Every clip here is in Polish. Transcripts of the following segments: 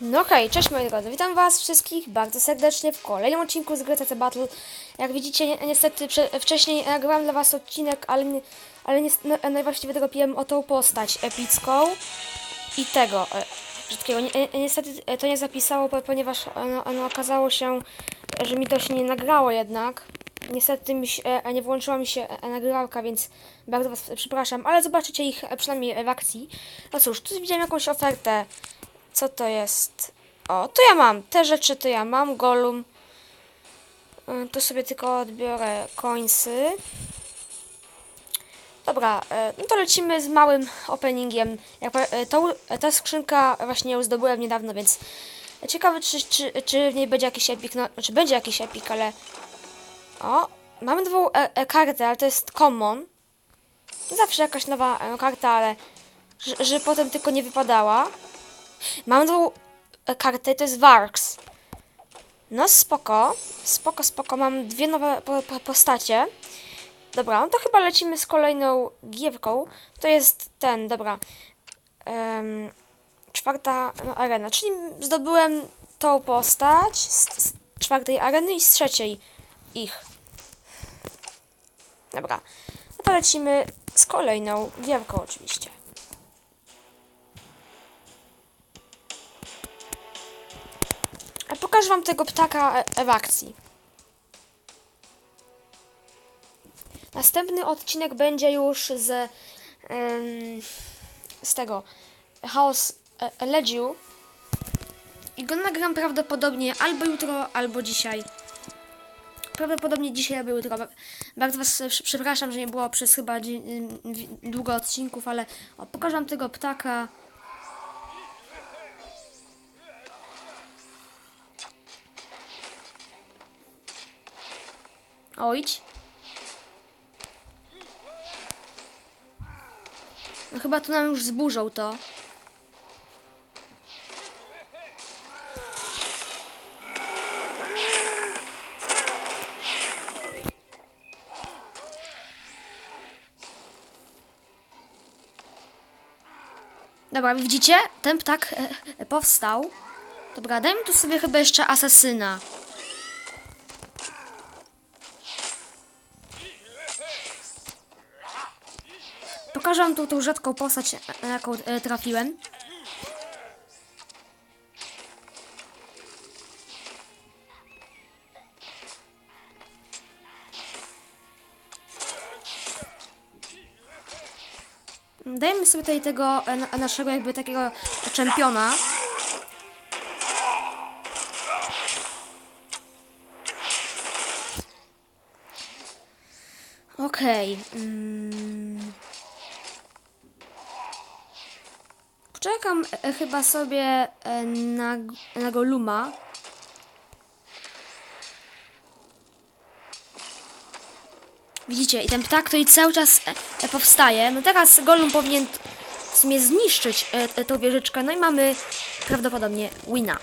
No hej, cześć moi drodzy, witam was wszystkich bardzo serdecznie w kolejnym odcinku z gry TC Battle. Jak widzicie, ni niestety wcześniej nagrałem dla was odcinek, ale, nie, ale nie, no, najwłaściwie wyrobiłem o tą postać epicką i tego e, brzydkiego. Ni e, niestety e, to nie zapisało, po- ponieważ ono, ono okazało się, że mi to się nie nagrało jednak. Niestety mi się, e, nie włączyła mi się e, nagrywalka, więc bardzo was przepraszam, ale zobaczycie ich e, przynajmniej w akcji. No cóż, tu widziałem jakąś ofertę. Co to jest? O, to ja mam. Te rzeczy to ja mam. Golum. Y, Tu sobie tylko odbiorę końsy. Dobra, y, no to lecimy z małym openingiem. Pa- y, ta skrzynka właśnie ją zdobyłem niedawno, więc ciekawe, czy, czy, czy w niej będzie jakiś epik. No, czy będzie jakiś epik, ale... O, mamy nową e, e, kartę, ale to jest common. Zawsze jakaś nowa e, karta, ale... Że potem tylko nie wypadała. Mam tą e, kartę, to jest Varks. No spoko, spoko, spoko. Mam dwie nowe po, po, postacie. Dobra, no to chyba lecimy z kolejną gierką. To jest ten, dobra. Em, czwarta no, arena, czyli zdobyłem tą postać z, z czwartej areny i z trzeciej ich. Dobra, no to lecimy z kolejną gierką oczywiście. Pokażę wam tego ptaka e- w akcji. Następny odcinek będzie już z, em, z tego Chaos e, Legiu. I go nagram prawdopodobnie albo jutro, albo dzisiaj. Prawdopodobnie dzisiaj albo jutro. Ba- Bardzo was przepraszam, że nie było przez chyba długo odcinków, ale o, pokażę wam tego ptaka. Ojdź. No chyba tu nam już zburzą to. Dobra, widzicie? Ten ptak e, e, powstał. Dobra, dajmy tu sobie chyba jeszcze asasyna. Pokażę wam tu tą rzadką postać, e, na jaką e, trafiłem. Dajmy sobie tutaj tego e, na- naszego jakby takiego czempiona. Okej. mm. Poczekam e, chyba sobie e, na, na Goluma. Widzicie, i ten ptak i cały czas e, e, powstaje. No teraz Golum powinien w sumie zniszczyć e, e, tą wieżyczkę. No i mamy prawdopodobnie wina.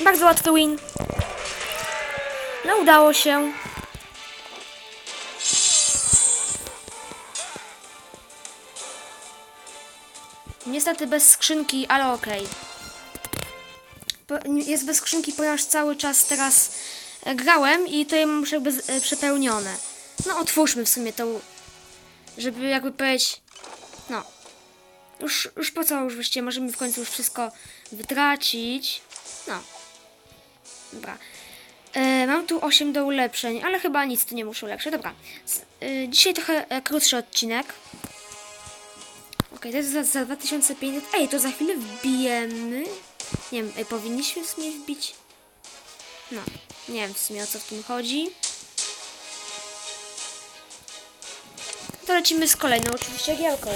Bardzo łatwy win. No udało się. Niestety bez skrzynki, ale okej. Po- Jest bez skrzynki, ponieważ cały czas teraz e, grałem i to mam już jakby e, przepełnione. No otwórzmy w sumie tą, żeby jakby powiedzieć, no. Już, już po co już właściwie możemy w końcu już wszystko wytracić. No. Dobra. E, mam tu 8 do ulepszeń, ale chyba nic tu nie muszę ulepszyć. Dobra. E, dzisiaj trochę e, krótszy odcinek. Okej, to jest za, za 2500. Ej, to za chwilę wbijemy. Nie wiem, ej, powinniśmy w sumie wbić. No, nie wiem w sumie o co w tym chodzi. To lecimy z kolejną oczywiście gierką.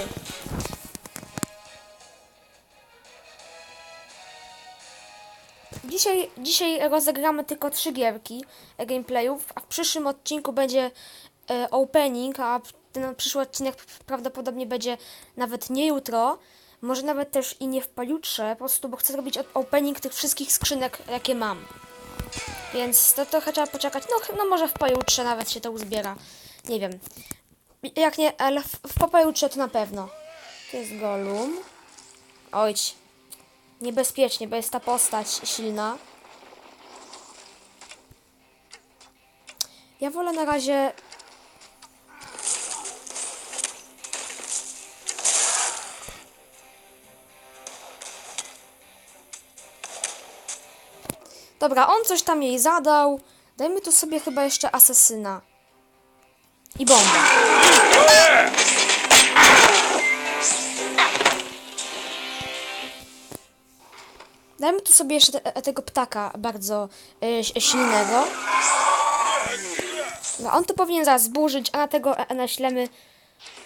Dzisiaj, dzisiaj rozegramy tylko trzy gierki e, gameplayów, a w przyszłym odcinku będzie e, opening, a ten przyszły odcinek prawdopodobnie będzie nawet nie jutro, może nawet też i nie w pojutrze, po prostu, bo chcę zrobić opening tych wszystkich skrzynek, jakie mam. Więc to trochę trzeba poczekać, no, no może w pojutrze nawet się to uzbiera, nie wiem. Jak nie, ale w, w to na pewno. To jest Golum. Ojć. niebezpiecznie, bo jest ta postać silna. Ja wolę na razie Dobra, on coś tam jej zadał. Dajmy tu sobie chyba jeszcze asesyna. I bombę. Dajmy tu sobie jeszcze te, tego ptaka bardzo y, si- silnego. No, on to powinien zaraz zburzyć, a na tego e, naślemy.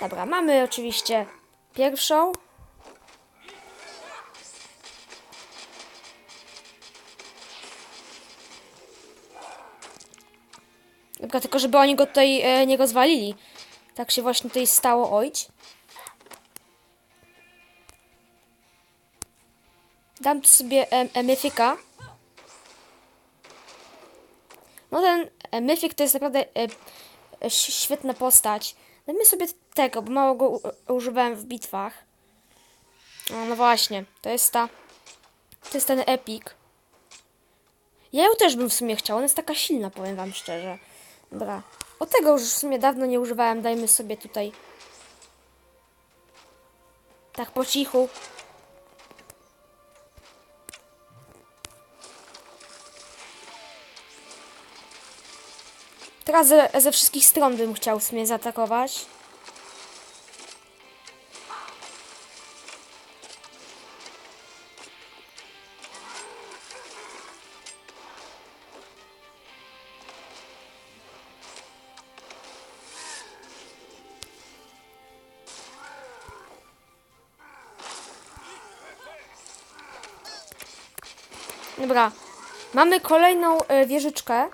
Dobra, mamy oczywiście pierwszą. Dobra, tylko żeby oni go tutaj e, nie rozwalili. Tak się właśnie tutaj stało, ojć. Dam tu sobie e, e, myfika. No ten e, myfik to jest naprawdę e, e, świetna postać. Dajmy sobie tego, bo mało go u, używałem w bitwach. No, no właśnie, to jest ta... To jest ten epik. Ja ją też bym w sumie chciał, ona jest taka silna, powiem wam szczerze. Dobra. O tego już w sumie dawno nie używałem. Dajmy sobie tutaj. Tak po cichu. Teraz ze, ze wszystkich stron bym chciał w sumie zaatakować. Dobra. Mamy kolejną e, wieżyczkę.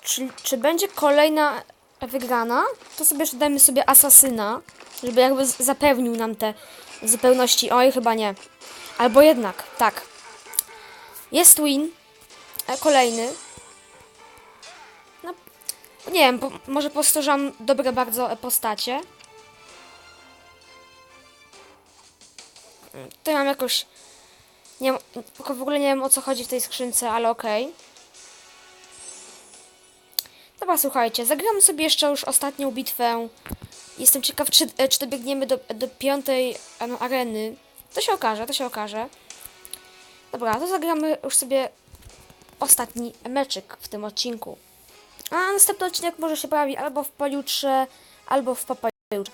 Czy, czy będzie kolejna wygrana? To sobie jeszcze dajmy sobie asasyna, żeby jakby zapewnił nam te zupełności. Oj, chyba nie. Albo jednak, tak. Jest win. E, kolejny. Nie wiem, po, może powtarzam dobre bardzo postacie. Mm, Tutaj mam jakoś... Nie tylko w ogóle nie wiem o co chodzi w tej skrzynce, ale okej. Dobra, słuchajcie, zagram sobie jeszcze już ostatnią bitwę. Jestem ciekaw, czy, e, czy dobiegniemy do, do piątej no, areny. To się okaże, to się okaże. Dobra, to zagramy już sobie ostatni meczyk w tym odcinku. A następny odcinek może się pojawi albo w pojutrze, albo w popojutrze.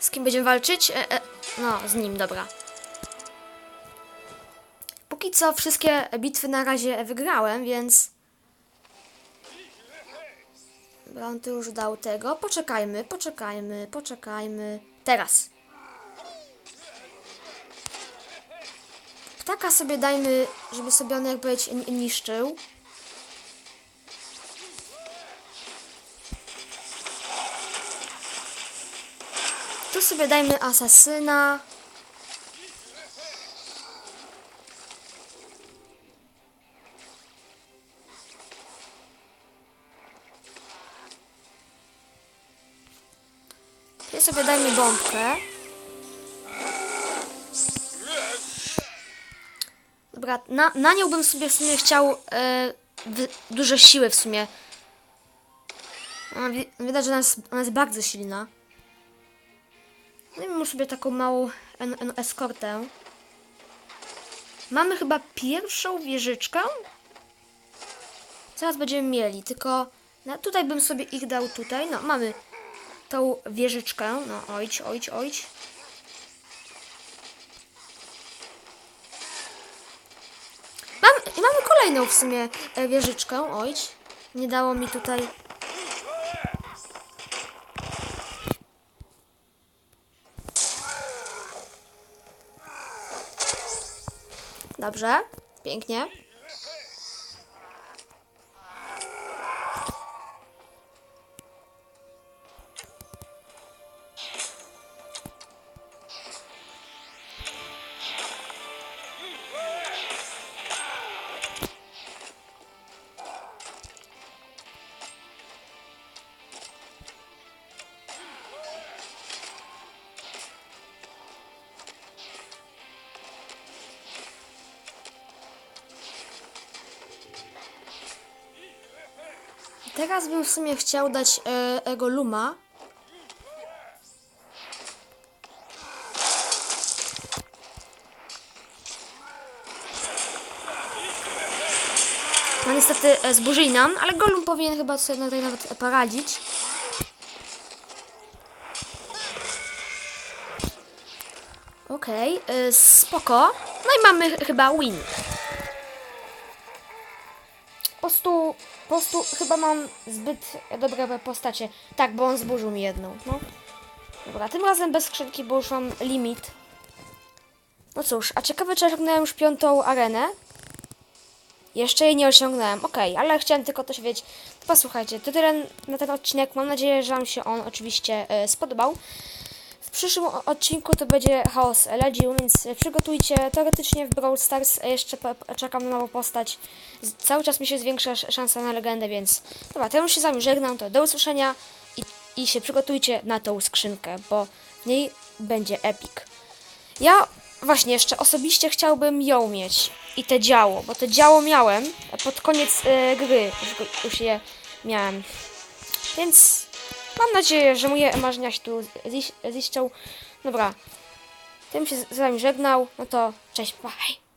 Z kim będziemy walczyć? E, e, no, z nim, dobra. Póki co wszystkie bitwy na razie wygrałem, więc... on tu już dał tego. Poczekajmy, poczekajmy, poczekajmy. Teraz. Ptaka sobie dajmy, żeby sobie on ni- niszczył. Tu sobie dajmy asasyna. Tu sobie dajmy bombkę. Dobra, na, na nią bym sobie w sumie chciał e, wy, duże siły w sumie. Widać, że ona jest, ona jest bardzo silna. No i mam sobie taką małą en, en, eskortę. Mamy chyba pierwszą wieżyczkę. Zaraz będziemy mieli, tylko tutaj bym sobie ich dał tutaj. No, mamy tą wieżyczkę. No, ojć, ojć, ojć. Mam, mamy kolejną w sumie e, wieżyczkę. Ojć. Nie dało mi tutaj Dobrze, pięknie. Teraz bym w sumie chciał dać e, Ego Luma. No niestety e, nam, ale Golum powinien chyba sobie tutaj nawet poradzić. Okej, y, spoko. No i mamy ch- chyba win. Prostu, chyba mam zbyt dobre postacie. Tak, bo on zburzył mi jedną, no. Dobra, tym razem bez skrzynki, bo już mam limit. No cóż, a ciekawe czy osiągnąłem już piątą arenę? Jeszcze jej nie osiągnąłem, okej, ale chciałem tylko też wiedzieć. To posłuchajcie, to tyle na ten odcinek. Mam nadzieję, że Wam się on oczywiście e, spodobał. Przyszłym odcinku to będzie Chaos Legion, więc przygotujcie teoretycznie w Brawl Stars. Jeszcze czekam na nową postać. Cały czas mi się zwiększa sz- szansa na legendę, więc dobra, to ja już się z Wami żegnam. To do usłyszenia i, i się przygotujcie na tą skrzynkę, bo w niej będzie epic. Ja właśnie jeszcze osobiście chciałbym ją mieć i te działo, bo te działo miałem pod koniec e, gry, już, już je miałem. Więc mam nadzieję, że moje marzenia się tu ziszczą. Dobra, tym się z wami żegnał, no to cześć, bye.